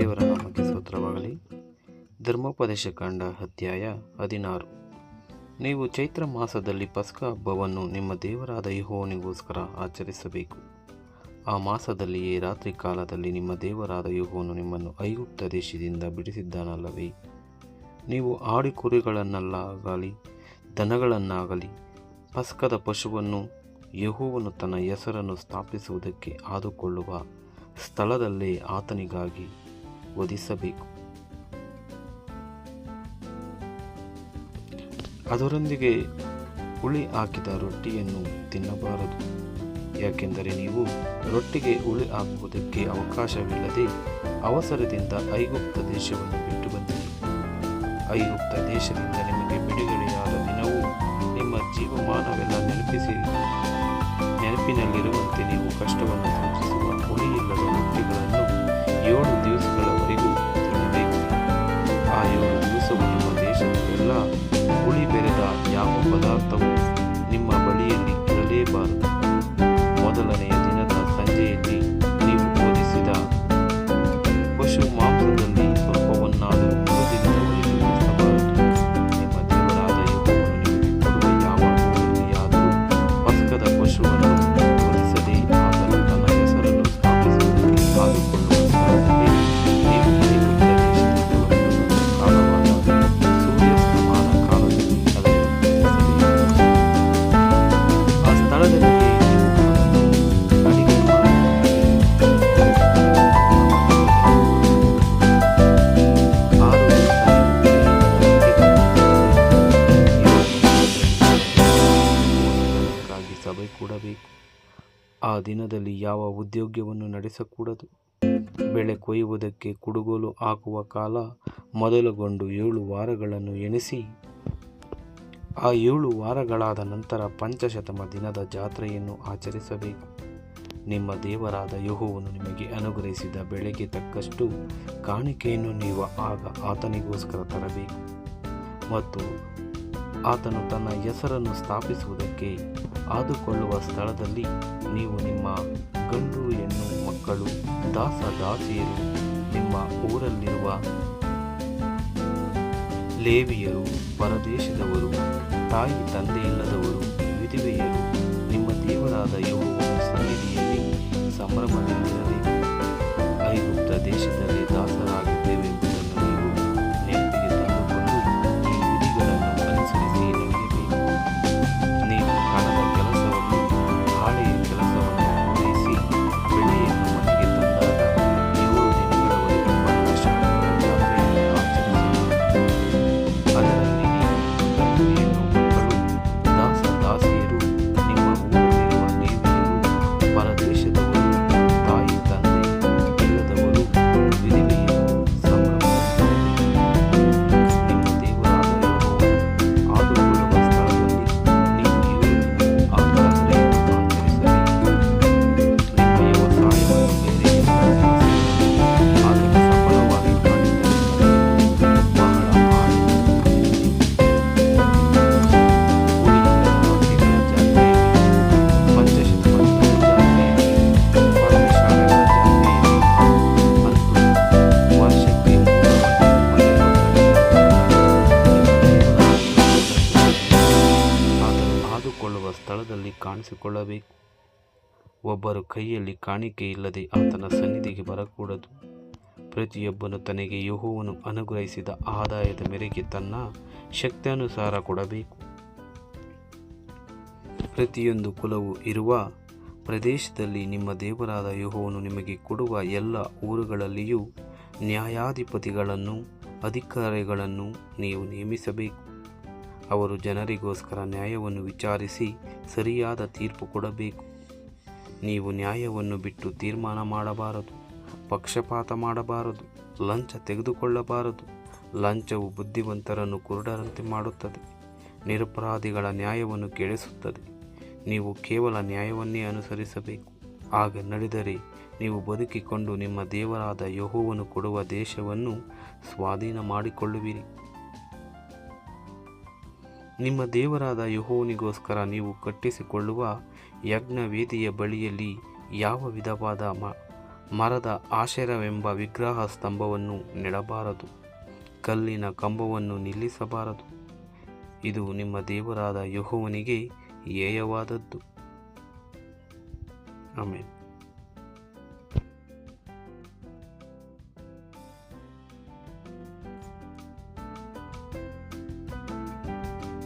ದೇವರ ನಾಮಕ್ಕೆ ಸ್ತೋತ್ರವಾಗಲಿ. ಧರ್ಮೋಪದೇಶ ಕಾಂಡ ಅಧ್ಯಾಯ ಹದಿನಾರು. ನೀವು ಚೈತ್ರ ಮಾಸದಲ್ಲಿ ಪಸ್ಕ ಹಬ್ಬವನ್ನು ನಿಮ್ಮ ದೇವರಾದ ಯುಹೋನಿಗೋಸ್ಕರ ಆಚರಿಸಬೇಕು. ಆ ಮಾಸದಲ್ಲಿಯೇ ರಾತ್ರಿ ಕಾಲದಲ್ಲಿ ನಿಮ್ಮ ದೇವರಾದ ಯುಹೋನು ನಿಮ್ಮನ್ನು ಐಗುಪ್ತ ದೇಶದಿಂದ ಬಿಡಿಸಿದ್ದಾನಲ್ಲವೇ? ನೀವು ಆಡಿ ಕುರಿಗಳನ್ನಲ್ಲಾಗಲಿ ದನಗಳನ್ನಾಗಲಿ, ಪಸ್ಕದ ಪಶುವನ್ನು ಯಹೋವನು ತನ್ನ ಹೆಸರನ್ನು ಸ್ಥಾಪಿಸುವುದಕ್ಕೆ ಆದುಕೊಳ್ಳುವ ಸ್ಥಳದಲ್ಲೇ ಆತನಿಗಾಗಿ ವಧಿಸಬೇಕು ಅದರೊಂದಿಗೆ ಹುಳಿ ಹಾಕಿದ ರೊಟ್ಟಿಯನ್ನು ತಿನ್ನಬಾರದು. ಯಾಕೆಂದರೆ ನೀವು ರೊಟ್ಟಿಗೆ ಹುಳಿ ಹಾಕುವುದಕ್ಕೆ ಅವಕಾಶವಿಲ್ಲದೆ ಅವಸರದಿಂದ ಐಗುಪ್ತ ದೇಶವನ್ನು ಬಿಟ್ಟು ಬಂದಿರಿ. ಐಗುಪ್ತ ದೇಶದಿಂದ ನಿಮಗೆ ಬಿಡುಗಡೆಯಾದ ದಿನವೂ ನಿಮ್ಮ ಜೀವಮಾನವೆಲ್ಲ ನೆನಪಿಸಿ ನೆನಪಿನಲ್ಲಿರುವಂತೆ ನೀವು ಕಷ್ಟವನ್ನು ಆ ದಿನದಲ್ಲಿ ಯಾವ ಉದ್ಯೋಗವನ್ನು ನಡೆಸಕೂಡದು? ಬೆಳೆ ಕೊಯ್ಯುವುದಕ್ಕೆ ಕುಡುಗೋಲು ಹಾಕುವ ಕಾಲ ಮೊದಲುಗೊಂಡು ಏಳು ವಾರಗಳನ್ನು ಎಣಿಸಿ. ಆ ಏಳು ವಾರಗಳಾದ ನಂತರ ಪಂಚಶತಮ ದಿನದ ಜಾತ್ರೆಯನ್ನು ಆಚರಿಸಬೇಕು. ನಿಮ್ಮ ದೇವರಾದ ಯೆಹೋವನು ನಿಮಗೆ ಅನುಗ್ರಹಿಸಿದ ಬೆಳೆಗೆ ತಕ್ಕಷ್ಟು ಕಾಣಿಕೆಯನ್ನು ನೀವು ಆಗ ಆತನಿಗೋಸ್ಕರ ತರಬೇಕು. ಮತ್ತು ಆತನು ತನ್ನ ಹೆಸರನ್ನು ಸ್ಥಾಪಿಸುವುದಕ್ಕೆ ಆದುಕೊಳ್ಳುವ ಸ್ಥಳದಲ್ಲಿ ನೀವು ನಿಮ್ಮ ಗಂಡು ಹೆಣ್ಣು ಮಕ್ಕಳು, ದಾಸ ದಾಸಿಯರು, ನಿಮ್ಮ ಊರಲ್ಲಿರುವ ಲೇವಿಯರು, ಪರದೇಶದವರು, ತಾಯಿ ತಂದೆ ಇಲ್ಲದವರು ವಿಧವೆಯರು, ನಿಮ್ಮ ದೇವರಾದ ಯೆಹೋವನ ಸ್ಥಳದಲ್ಲಿ ಕಾಣಿಸಿಕೊಳ್ಳಬೇಕು. ಒಬ್ಬರು ಕೈಯಲ್ಲಿ ಕಾಣಿಕೆ ಇಲ್ಲದೆ ಆತನ ಸನ್ನಿಧಿಗೆ ಬರಕೂಡದು. ಪ್ರತಿಯೊಬ್ಬನು ತನಗೆ ಯೆಹೋವನು ಅನುಗ್ರಹಿಸಿದ ಆದಾಯದ ಮೇರೆಗೆ ತನ್ನ ಶಕ್ತಿಯನುಸಾರ ಕೊಡಬೇಕು. ಪ್ರತಿಯೊಂದು ಕುಲವು ಇರುವ ಪ್ರದೇಶದಲ್ಲಿ ನಿಮ್ಮ ದೇವರಾದ ಯೆಹೋವನು ನಿಮಗೆ ಕೊಡುವ ಎಲ್ಲ ಊರುಗಳಲ್ಲಿಯೂ ನ್ಯಾಯಾಧಿಪತಿಗಳನ್ನು ಅಧಿಕಾರಿಗಳನ್ನು ನೀವು ನೇಮಿಸಬೇಕು. ಅವರು ಜನರಿಗೋಸ್ಕರ ನ್ಯಾಯವನ್ನು ವಿಚಾರಿಸಿ ಸರಿಯಾದ ತೀರ್ಪು ಕೊಡಬೇಕು. ನೀವು ನ್ಯಾಯವನ್ನು ಬಿಟ್ಟು ತೀರ್ಮಾನ ಮಾಡಬಾರದು, ಪಕ್ಷಪಾತ ಮಾಡಬಾರದು, ಲಂಚ ತೆಗೆದುಕೊಳ್ಳಬಾರದು. ಲಂಚವು ಬುದ್ಧಿವಂತರನ್ನು ಕುರುಡರಂತೆ ಮಾಡುತ್ತದೆ, ನಿರಪರಾಧಿಗಳ ನ್ಯಾಯವನ್ನು ಕೆಡಿಸುತ್ತದೆ. ನೀವು ಕೇವಲ ನ್ಯಾಯವನ್ನೇ ಅನುಸರಿಸಬೇಕು. ಆಗ ನಡೆದರೆ ನೀವು ಬದುಕಿಕೊಂಡು ನಿಮ್ಮ ದೇವರಾದ ಯಹೋವನ್ನು ಕೊಡುವ ದೇಶವನ್ನು ಸ್ವಾಧೀನ ಮಾಡಿಕೊಳ್ಳುವಿರಿ. ನಿಮ್ಮ ದೇವರಾದ ಯಹೋವನಿಗೋಸ್ಕರ ನೀವು ಕಟ್ಟಿಸಿಕೊಳ್ಳುವ ಯಜ್ಞವೇದಿಯ ಬಳಿಯಲ್ಲಿ ಯಾವ ವಿಧವಾದ ಮ, ಮರದ ಆಶರವೆಂಬ ವಿಗ್ರಹ ಸ್ತಂಭವನ್ನು ನೆಡಬಾರದು. ಕಲ್ಲಿನ ಕಂಬವನ್ನು ನಿಲ್ಲಿಸಬಾರದು. ಇದು ನಿಮ್ಮ ದೇವರಾದ ಯಹೋವನಿಗೆ ಏಯವಾದದ್ದು. ಆಮೇಲೆ